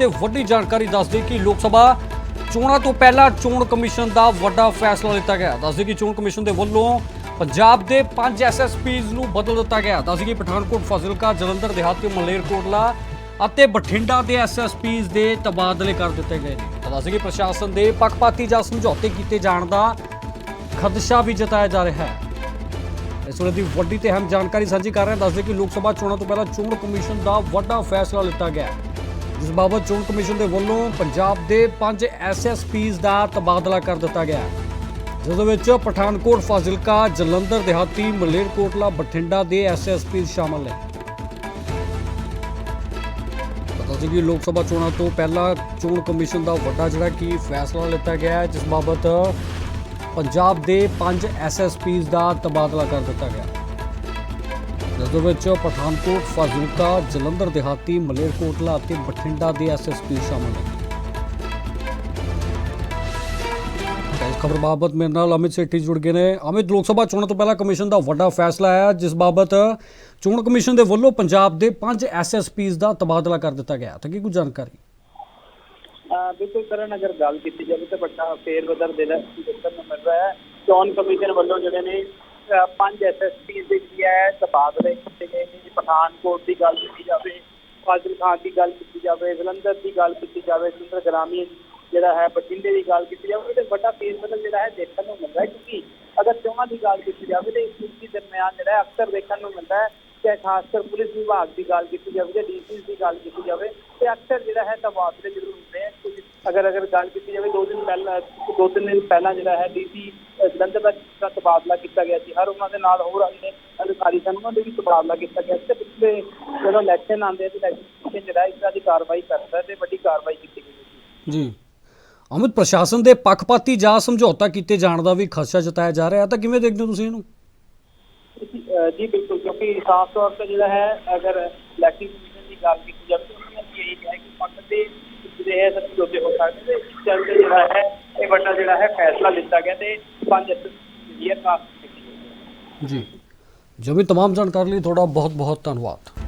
ਤੇ ਵੱਡੀ ਜਾਣਕਾਰੀ ਦੱਸਦੀ ਕਿ ਲੋਕ ਸਭਾ ਚੋਣਾਂ ਤੋਂ ਪਹਿਲਾਂ ਚੋਣ ਕਮਿਸ਼ਨ ਦਾ ਵੱਡਾ ਫੈਸਲਾ ਲਿੱਤਾ ਗਿਆ। ਦੱਸਦੇ ਕਿ ਚੋਣ ਕਮਿਸ਼ਨ ਦੇ ਵੱਲੋਂ ਪੰਜਾਬ ਦੇ 5 ਐਸਐਸਪੀਜ਼ ਨੂੰ ਬਦਲ ਦਿੱਤਾ ਗਿਆ। ਦੱਸਦੇ ਕਿ ਪਠਾਨਕੋਟ ਫਾਜ਼ਿਲਕਾ ਜਲੰਧਰ ਦਿਹਾਤੀ ਮਲੇਰਕੋਟਲਾ ਅਤੇ ਬਠਿੰਡਾ ਦੇ ਐਸਐਸਪੀਜ਼ ਦੇ ਤਬਾਦਲੇ ਕਰ ਦਿੱਤੇ ਗਏ। ਨੇ ਤਾਂ ਦੱਸਦੇ ਕਿ ਪ੍ਰਸ਼ਾਸਨ ਦੇ ਪੱਖਪਾਤੀ ਜਾਂ ਸਮਝੌਤੇ ਕੀਤੇ ਜਾਣ ਦਾ ਖਦਸ਼ਾ ਵੀ ਜਤਾਇਆ ਜਾ ਰਿਹਾ ਹੈ। ਇਸ ਵੇਲੇ ਦੀ ਵੱਡੀ ਤੇ ਅਹਿਮ ਜਾਣਕਾਰੀ ਸਾਂਝੀ ਕਰ ਰਹੇ ਹਾਂ। ਦੱਸਦੇ ਕਿ ਲੋਕ ਸਭਾ ਚੋਣਾਂ ਤੋਂ ਪਹਿਲਾਂ ਚੋਣ ਕਮਿਸ਼ਨ ਦਾ ਵੱਡਾ ਫੈਸਲਾ ਲਿੱਤਾ ਗਿਆ। ਹੈ, ਜਿਸ ਬਾਬਤ ਚੋਣ ਕਮਿਸ਼ਨ ਦੇ ਵੱਲੋਂ ਪੰਜਾਬ ਦੇ 5 ਐਸਐਸਪੀਜ਼ ਦਾ ਤਬਾਦਲਾ ਕਰ ਦਿੱਤਾ ਗਿਆ। ਜਿਸ ਵਿੱਚ ਪਠਾਨਕੋਟ, ਫਾਜ਼ਿਲਕਾ, ਜਲੰਧਰ, ਦਿਹਾਤੀ, ਮਲੇਰਕੋਟਲਾ, ਬਠਿੰਡਾ ਦੇ ਐਸਐਸਪੀ ਸ਼ਾਮਲ ਨੇ। ਪਤਾ ਸੀ ਕਿ ਲੋਕ ਸਭਾ ਚੋਣਾਂ ਤੋਂ ਪਹਿਲਾਂ ਚੋਣ ਕਮਿਸ਼ਨ ਦਾ ਵੱਡਾ ਜਿਹੜਾ ਕਿ ਫੈਸਲਾ ਲਿੱਤਾ ਗਿਆ ਜਿਸ ਬਾਬਤ ਪੰਜਾਬ ਦੇ 5 ਐਸਐਸਪੀਜ਼ ਦਾ ਤਬਾਦਲਾ ਕਰ ਦਿੱਤਾ ਗਿਆ। ਦੇ ਵਿੱਚ ਪਠਾਨਕੋਟ, ਫਾਜ਼ਿਲਕਾ, ਜਲੰਧਰ, ਦਿਹਾਤੀ, ਮਲੇਰਕੋਟਲਾ ਅਤੇ ਬਠਿੰਡਾ ਦੇ ਐਸਐਸਪੀ ਸ਼ਾਮਲ ਨੇ। ਖਬਰ ਬਾਬਤ ਮੇਰੇ ਨਾਲ ਅਮਿਤ ਸੇਠੀ ਜੁੜ ਗਏ ਨੇ। ਅਮਿਤ, ਲੋਕ ਸਭਾ ਚੋਣਾਂ ਤੋਂ ਪਹਿਲਾਂ ਕਮਿਸ਼ਨ ਦਾ ਵੱਡਾ ਫੈਸਲਾ ਆਇਆ, ਜਿਸ ਬਾਬਤ ਚੋਣ ਕਮਿਸ਼ਨ ਦੇ ਵੱਲੋਂ ਪੰਜਾਬ ਦੇ 5 ਐਸਐਸਪੀਜ਼ ਦਾ ਤਬਾਦਲਾ ਕਰ ਦਿੱਤਾ ਗਿਆ। ਤਾਂ ਕੀ ਕੁਝ ਜਾਣਕਾਰੀ? ਬਿਲਕੁਲ ਕਰਨ ਅਗਰ ਗੱਲ ਕੀਤੀ ਜਾਵੇ ਤਾਂ ਵੱਡਾ ਫੇਰ ਬਦਲ ਦੇਖਣ ਨੂੰ ਮਿਲ ਰਿਹਾ ਹੈ। ਚੋਣ ਕਮਿਸ਼ਨ ਵੱਲੋਂ ਜਿਹੜੇ ਨੇ ਪੰਜ ਐਸਐਸਪੀ ਦੇ ਜਿਹੜੀ ਹੈ ਤਬਾਦਲੇ ਕੀਤੇ ਗਏ ਨੇ। ਜੀ ਪਠਾਨਕੋਟ ਦੀ ਗੱਲ ਕੀਤੀ ਜਾਵੇ, ਫਾਜ਼ਿਲ ਖਾਨ ਦੀ ਗੱਲ ਕੀਤੀ ਜਾਵੇ, ਜਲੰਧਰ ਦੀ ਗੱਲ ਕੀਤੀ ਜਾਵੇ, ਜਲੰਧਰ ਗ੍ਰਾਮੀਣ ਜਿਹੜਾ ਹੈ, ਬਠਿੰਡੇ ਦੀ ਗੱਲ ਕੀਤੀ ਜਾਵੇ, ਤੇ ਵੱਡਾ ਫੇਰ ਬਦਲ ਜਿਹੜਾ ਹੈ, ਦੇਖਣ ਨੂੰ ਮਿਲਦਾ ਹੈ। ਕਿਉਂਕਿ ਅਗਰ ਚੋਣਾਂ ਦੀ ਗੱਲ ਕੀਤੀ ਜਾਵੇ, ਤੇ ਇਸ ਚੀਜ਼ ਦਰਮਿਆਨ ਜਿਹੜਾ ਅਕਸਰ ਦੇਖਣ ਨੂੰ ਮਿਲਦਾ ਹੈ ਚਾਹੇ ਖਾਸ ਕਰ ਪੁਲਿਸ ਵਿਭਾਗ ਦੀ ਗੱਲ ਕੀਤੀ ਜਾਵੇ, ਜਾਂ ਡੀਸੀ ਦੀ ਗੱਲ ਕੀਤੀ ਜਾਵੇ, ਤੇ ਅਕਸਰ ਜਿਹੜਾ ਹੈ, ਤਬਾਦਲੇ ਜ਼ਰੂਰ ਹੁੰਦੇ ਆ। ਕੁਝ ਅਗਰ ਅਗਰ ਗੱਲ ਕੀਤੀ ਜਾਵੇ ਦੋ ਦਿਨ ਪਹਿਲਾਂ ਦੋ ਤਿੰਨ ਦਿਨ ਪਹਿਲਾਂ ਜਿਹੜਾ ਹੈ ਡੀਸੀ ਜਲੰਧਰ ਦਾ ਜਿਸ ਤਬਾਦਲਾ ਕੀਤਾ ਗਿਆ ਸੀ ਹਰ ਉਹਨਾਂ ਦੇ ਨਾਲ ਹੋਰ ਅਗਲੇ ਅਧਿਕਾਰੀ ਸਨ ਉਹਨਾਂ ਦੇ ਵੀ ਤਬਾਦਲਾ ਕੀਤਾ ਗਿਆ ਤੇ ਪਿਛਲੇ ਜਦੋਂ ਇਲੈਕਸ਼ਨ ਆਉਂਦੇ ਤੇ ਇਲੈਕਸ਼ਨ ਜਿਹੜਾ ਇਸ ਤਰ੍ਹਾਂ ਦੀ ਕਾਰਵਾਈ ਕਰਦਾ ਤੇ ਵੱਡੀ ਕਾਰਵਾਈ ਕੀਤੀ ਗਈ ਸੀ। ਜੀ। ਅਮਿਤ ਪ੍ਰਸ਼ਾਸਨ ਦੇ ਪੱਖਪਾਤੀ ਜਾਂ ਸਮਝੌਤਾ ਕੀਤੇ ਜਾਣ ਦਾ ਵੀ ਖਦਸ਼ਾ ਜਤਾਇਆ ਜਾ ਰਿਹਾ ਤਾਂ ਕਿਵੇਂ ਦੇਖਦੇ ਹੋ ਤੁਸੀਂ ਇਹਨੂੰ? ਜੀ ਬਿਲਕੁਲ ਕਿਉਂਕਿ ਸਾਫ਼ ਤੌਰ ਤੇ ਜਿਹੜਾ ਹੈ ਅਗਰ ਇਲੈਕਸ਼ਨ ਕਮਿਸ਼ਨ ਦੀ ਗੱਲ ਕੀਤੀ ਜਾਵੇ ਤਾਂ ਉਹਨਾਂ ਨੇ ਇਹ ਕਿ ਪੱਖ ਦੇ ਜਿਹੜੇ ਹੈ ਸਭ ਜੋਤੇ ਹੋ ਸਕਦੇ ਤੇ ਇਸ ਚੱਲਦੇ ਜਿਹੜਾ ਹੈ ਇਹ ਵੱਡਾ ਜਿਹੜਾ ਹੈ ਫੈਸਲਾ ਲਿੱਤਾ ਗਿਆ ਤੇ ਪੰਜ ਐਸਐਸਪੀ ਦੀ ਕਾਸਟ ਕੀਤੀ ਗਈ ਹੈ ਜੀ ਜੋ ਵੀ तमाम ਜਾਣਕਾਰੀ ਲਈ ਤੁਹਾਡਾ ਬਹੁਤ ਬਹੁਤ ਧੰਨਵਾਦ